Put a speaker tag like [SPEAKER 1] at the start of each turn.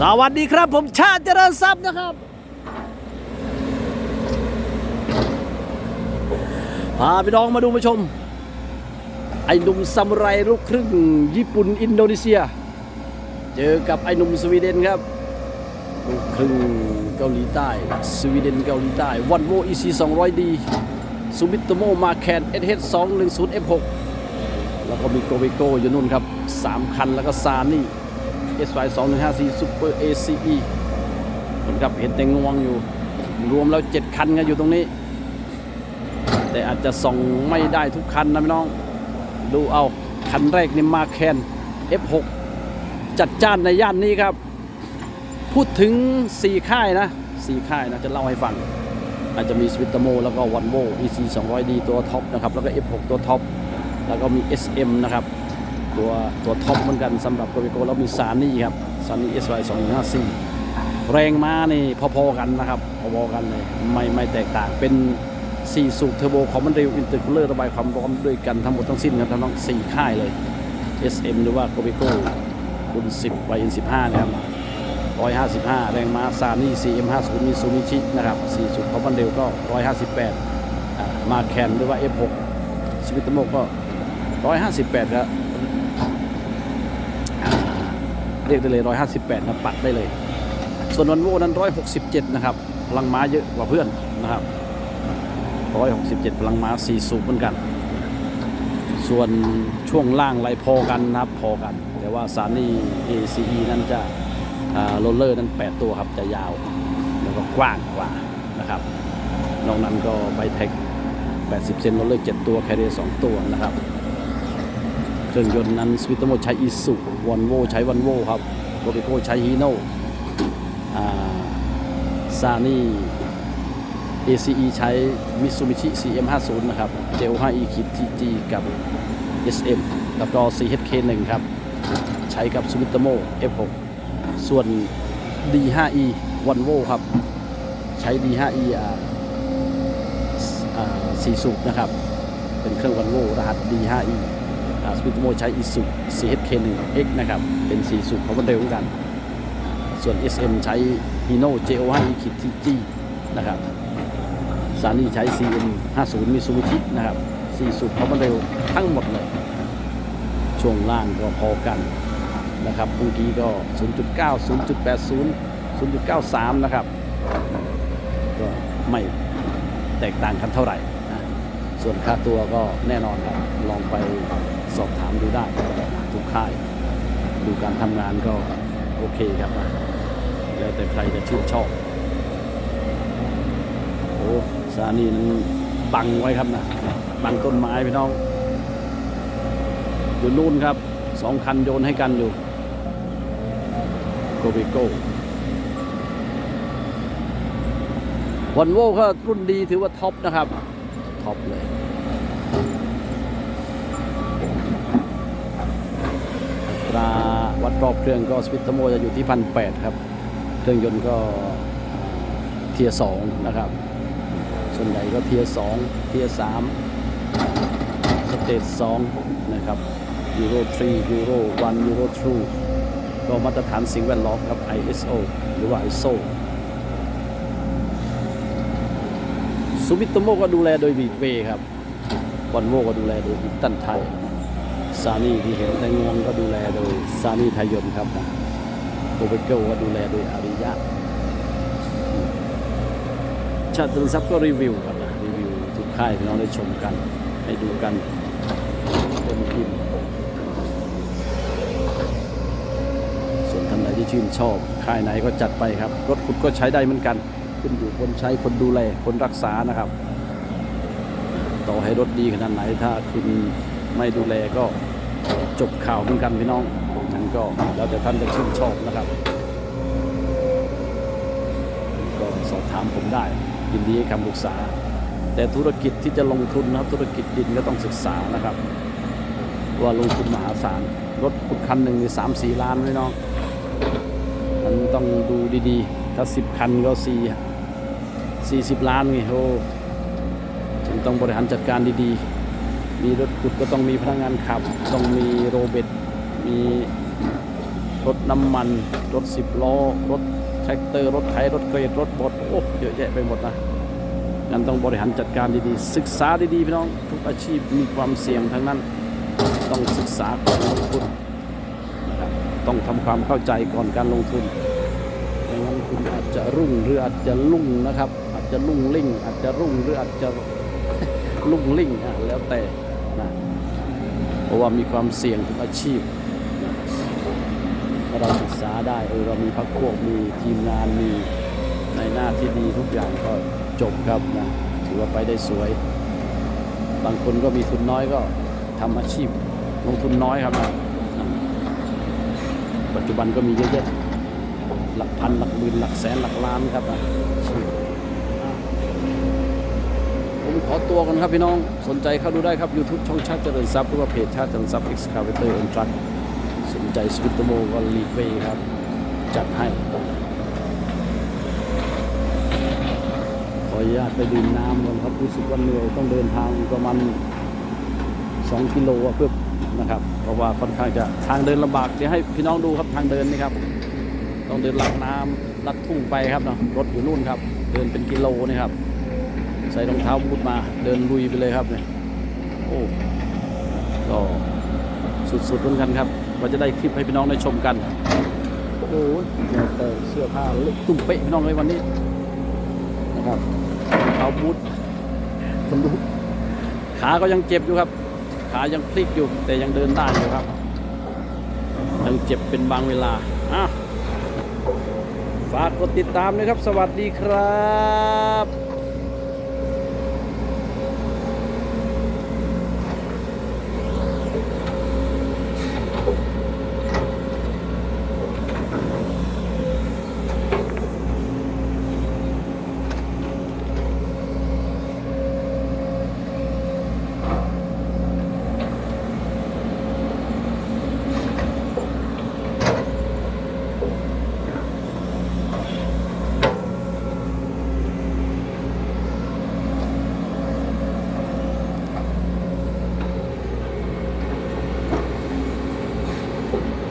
[SPEAKER 1] สวัสดีครับ ผมชาติเจริญทรัพย์นะครับ พาพี่น้องมาดูมาชม ไอ้หนุ่มซามูไรลูกครึ่งญี่ปุ่นอินโดนีเซีย เจอกับไอ้หนุ่มสวีเดนครับลูกครึ่งเกาหลีใต้ สวีเดนเกาหลีใต้วันโวอีซี200ดีซูมิโตโมมาแคนเอสเฮด210 F6 แล้วก็มีโกเบโกอยู่นู่นครับ3คันแล้วก็ซานี่ SY 2154 Super ACE ผมครับเห็นแต่งวงอยู่ รวมแล้ว7คันกันอยู่ตรงนี้ แต่อาจจะส่องไม่ได้ทุกคันนะพี่น้อง ดูเอาคันแรกนี่มาแคน F6 จัดจ้านในย่านนี้ครับ พูดถึง 4 ค่ายนะ 4 ค่ายนะ จะเล่าให้ฟัง อาจจะมีสวิตโมแล้วก็วันโว EC 200D ตัวท็อปนะครับ แล้วก็ F6 ตัวท็อป แล้วก็มี SM นะครับ ตัวตัวท็อปเหมือนกันสำหรับโกเบโกแล้วมีซานี่ครับซานี่ SY 254แรงม้านี่พอๆกันนะครับพอๆกันเลยไม่ไม่แตกต่างเป็น4สูบเทอร์โบคอมมานเร็วอินเตอร์คูลเลอร์ระบายความร้อนด้วยกันทั้งหมดทั้งสิ้นครับทั้งน้อง4ค่ายเลย SM หรือว่าโกเบโกรุ่น10 YN15 นะครับ155 แรงม้าซานี่ CM50 มีซูมิชินะครับ4สูบคอมมานเร็วก็ 158อ่ามาแคนหรือว่า F6 สวิตโมก็ 158ครับ เรียกได้เลย 158นะปัดได้เลย ส่วนวันโวนั้น 167 นะครับ พลังม้าเยอะกว่าเพื่อนนะครับ 167 พลังม้า4สูบเหมือนกัน ส่วนช่วงล่างไรพอกันนะครับพอกัน แต่ว่าซานี่ ACE นั้นจะโรลเลอร์นั้น 8 ตัวครับจะยาว แล้วก็กว้างกว่านะครับนอกนั้นก็ไบเทค80 เซนโรลเลอร์ 7 ตัวแคเรีย2ตัวนะครับ เครื่องยนต์นั้นสวิตโมใช้อิสุวอนโวใช้วันโวครับโรบิโกใช้ฮีโน่ซานี่ ACE ใช้มิตซูบิชิ CM50 นะครับ JO5E คิด TG กับ SM แล้วก็ CHK1 ครับ ใช้กับซูมิโตโม F6 ส่วน D5E วันโวครับ ใช้ D5E อ่าอ่าสี่สูบนะครับ เป็นเครื่องวันโวรหัส D5E สปิตโมใช้อิสุ CHK1X นะครับ เป็น4สูบของมันเร็วกัน ส่วน SM ใช้ Hino JO5 คิด TG นะครับซานี่ใช้ CM50 มิซูบิชินะครับ4สูบของมันเร็วทั้งหมดเลย ช่วงล่างก็พอกันนะครับเมื่อกี้ก็ 0.9 0.80 0.93 นะครับ ก็ไม่แตกต่างกันเท่าไหร่นะส่วนค่าตัวก็แน่นอนครับ ลองไป สอบถามดูได้ทุกค่าย ดูการทำงานก็โอเคครับ แล้วแต่ใครจะชื่นชอบ โอ้ซานี่นั้นบังไว้ครับนะบังต้นไม้พี่น้อง อยู่นู่นครับสองคันโยนให้กันอยู่โกเบโก้วันโวก็รุ่นดีถือว่าท็อปนะครับ ท็อปเลย อัตราวัด รอบเครื่องก็สปิตโมจะอยู่ที่พันแครับ เครื่องยนต์ก็เทียสองนะครับ ส่วนใหญ่ก็เทียสองเทียสามสเตจสองนะครับยูโร3ยูโร1ยูโร2ก็มาตรฐานสิ่งแวดล้อมครับ ISO หรือว่า ISO ซูมิโตโมก็ดูแลโดยวีดเวครับวันโวก็ดูแลโดยอิตันไทย ซานี่ที่เห็นแต่งวงก็ดูแลโดยซานี่ไทยยนครับโกเบเกิลก็ดูแลโดยอาริยะชาติซับก็รีวิวครับนะรีวิวทุกค่ายที่น้องได้ชมกัน ให้ดูกันเต็มอิ่มส่วนท่านไหนที่ชื่นชอบ ค่ายไหนก็จัดไปครับ รถคุณก็ใช้ได้เหมือนกัน ขึ้นอยู่คนใช้คนดูแลคนรักษานะครับ ต่อให้รถดีขนาดไหนถ้าคุณไม่ดูแลก็ จบข่าวเหมือนกันพี่น้องนั่นก็แล้วแต่ท่านจะชื่นชอบนะครับ ก็สอบถามผมได้ยินดีให้คำปรึกษา แต่ธุรกิจที่จะลงทุนนะครับ ธุรกิจดินก็ต้องศึกษานะครับ ว่าลงทุนมหาศาลรถขุดคันหนึ่งสามสี่ล้านพี่น้องมันต้องดูดีๆ ถ้าสิบคันก็สี่สี่สิบล้านไงโอ้จึงต้องบริหารจัดการดีๆ มีรถขุดก็ต้องมีพนักงานขับ ต้องมีโรเบตมีรถน้ำมัน รถสิบล้อ รถแท็กเตอร์ รถไถ รถเกรด รถบด โอ้ เยอะแยะไปหมดนะงั้นต้องบริหารจัดการดีๆ ศึกษาดีๆ พี่น้อง ทุกอาชีพมีความเสี่ยงทั้งนั้น ต้องศึกษาก่อนลงทุนต้องทำความเข้าใจก่อนการลงทุนไม่งั้นคุณอาจจะรุ่งหรืออาจจะลุ่งนะครับ อาจจะลุ่งลิ่ง อาจจะรุ่งหรืออาจจะลุ่งลิ่งอะแล้วแต่ ราะว่ามีความเสี่ยงทุกอาชีพถ้าเราศึกษาได้เออเรามีพักพวกมีทีมงานมีในหน้าที่ดีทุกอย่างก็จบครับนะถือว่าไปได้สวย บางคนก็มีทุนน้อยก็ทำอาชีพลงทุนน้อยครับนะปัจจุบันก็มีเยอะแยะหลักพันหลักหมื่นหลักแสนหลักล้านครับอะผมข อตัวกันครับพี่น้องสนใจเข้าดูได้ครับ YouTube ช่องชาติเจริญทรัพย์หรือว่าเพจชาติเจริญทรัพย์ Excavator and Truck สนใจสวิตโมก็รีเวครับ จัดให้ ขออนุญาตไปดื่มน้ำก่อนครับรู้สึกว่าเหนื่อยต้องเดินทางประมาณ2กิโลอะเพื่อนะครับ เพราะว่าค่อนข้างจะทางเดินลำบากจะให้พี่น้องดูครับทางเดินนี่ครับ ต้องเดินหลัดน้ำลัดทุ่งไปครับเนาะรถอยู่นู่นครับ เดินเป็นกิโลนี่ครับ ใส่รองเท้าบูทมาเดินลุยไปเลยครับเนี่ยโอ้ก็สุดๆเหมือนกันครับว่าจะได้คลิปให้พี่น้องได้ชมกันโอ้โหเนี่ยแต่เสื้อผ้าล็กตุ้มเป๊ะพี่น้องเลยวันนี้นะครับรองเท้าบูทคนดูขาก็ยังเจ็บอยู่ครับ ขายังพลิกอยู่แต่ยังเดินได้อยู่ครับยังเจ็บเป็นบางเวลาอะฝากกดติดตามนะครับ สวัสดีครับ Thank you.